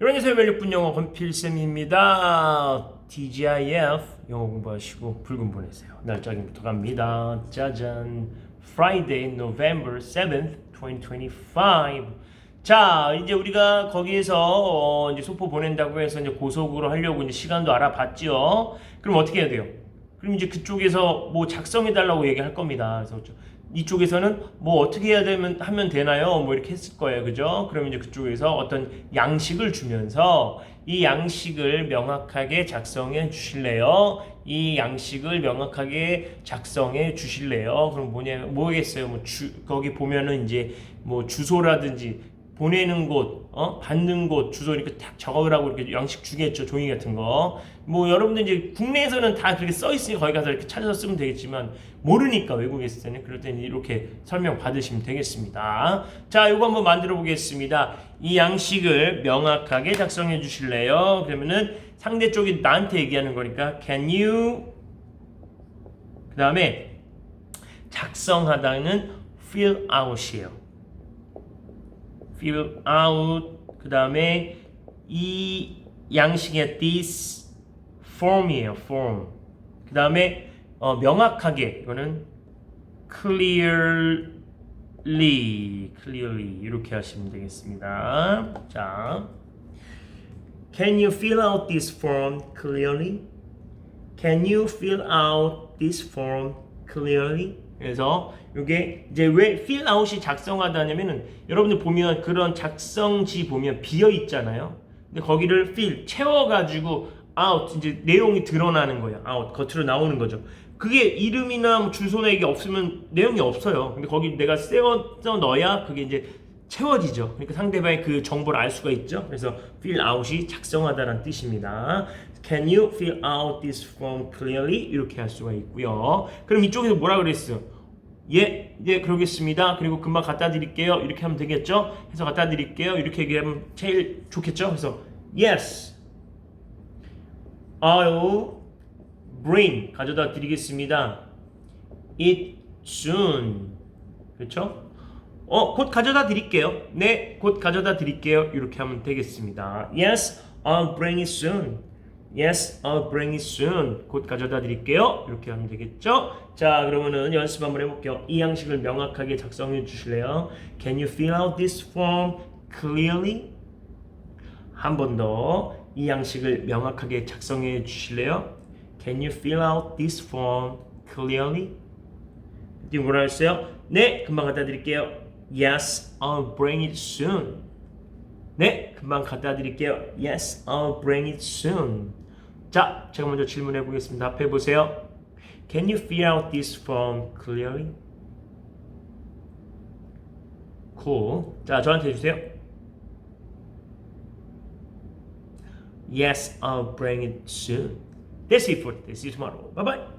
안녕하세요. 멜리뿐 영어 건필쌤입니다. TGIF 영어 공부하시고 붉은 보내세요. 날짜기부터 갑니다. 짜잔. Friday, November 7th, 2025. 자, 이제 우리가 거기에서 어, 이제 소포 보낸다고 해서 이제 고속으로 하려고 이제 시간도 알아봤죠. 그럼 어떻게 해야 돼요? 그럼 이제 그쪽에서 뭐 작성해 달라고 얘기할 겁니다. 그래서 저- 이쪽에서는 뭐 어떻게 해야 되면 하면 되나요? 뭐 이렇게 했을 거예요. 그죠? 그러면 이제 그쪽에서 어떤 양식을 주면서 이 양식을 명확하게 작성해 주실래요? 이 양식을 명확하게 작성해 주실래요? 그럼 뭐냐 뭐겠어요? 뭐 주, 거기 보면은 이제 뭐 주소라든지 보내는 곳, 어? 받는 곳, 주소 이렇게 딱 적으라고 이렇게 양식 주겠죠. 종이 같은 거. 뭐 여러분들 이제 국내에서는 다 그렇게 써 있으니 거기 가서 이렇게 찾아서 쓰면 되겠지만 모르니까 외국에 있을 때는 그럴 때는 이렇게 설명 받으시면 되겠습니다. 자, 이거 한번 만들어 보겠습니다. 이 양식을 명확하게 작성해 주실래요? 그러면은 상대 쪽이 나한테 얘기하는 거니까 can you 그다음에 작성하다는 fill out이에요. Fill out 그 다음에 이 양식의 this form이에요 form 그 다음에 어, 명확하게 이거는 clearly clearly 이렇게 하시면 되겠습니다 자 Can you fill out this form clearly? Can you fill out this form clearly? 그래서 이게 이제 왜 fill out이 작성하다냐면은 여러분들 보면 그런 작성지 보면 비어 있잖아요. 근데 거기를 fill 채워가지고 out 이제 내용이 드러나는 거예요. out 겉으로 나오는 거죠. 그게 이름이나 뭐 주소나 이게 없으면 내용이 없어요. 근데 거기 내가 세워서 넣어야 그게 이제 채워지죠. 그러니까 상대방의 그 정보를 알 수가 있죠. 그래서 fill out이 작성하다라는 뜻입니다. Can you fill out this form clearly? 이렇게 할 수가 있고요. 그럼 이쪽에서 뭐라 그랬어요? 예, 예, 그러겠습니다. 그리고 금방 갖다 드릴게요. 이렇게 하면 되겠죠? 해서 갖다 드릴게요. 이렇게 얘기하면 제일 좋겠죠? 그래서 yes, I'll bring 가져다 드리겠습니다. it soon. 그렇죠? 어, 곧 가져다 드릴게요. 네, 곧 가져다 드릴게요. 이렇게 하면 되겠습니다. Yes, I'll bring it soon. Yes, I'll bring it soon. 곧 가져다 드릴게요. 이렇게 하면 되겠죠? 자, 그러면은 연습 한번 해볼게요. 이 양식을 명확하게 작성해 주실래요? Can you fill out this form clearly? 한 번 더 이 양식을 명확하게 작성해 주실래요? Can you fill out this form clearly? 지금 뭐라 했어요? 네, 금방 갖다 드릴게요. Yes, I'll bring it soon. 네, 금방 갖다 드릴게요. Yes, I'll bring it soon. 자, 제가 먼저 질문해 보겠습니다. 답해 보세요. Can you fill out this form clearly? Cool. 자, 저한테 해주세요. Yes, I'll bring it soon. That's it for today. See you tomorrow. Bye bye.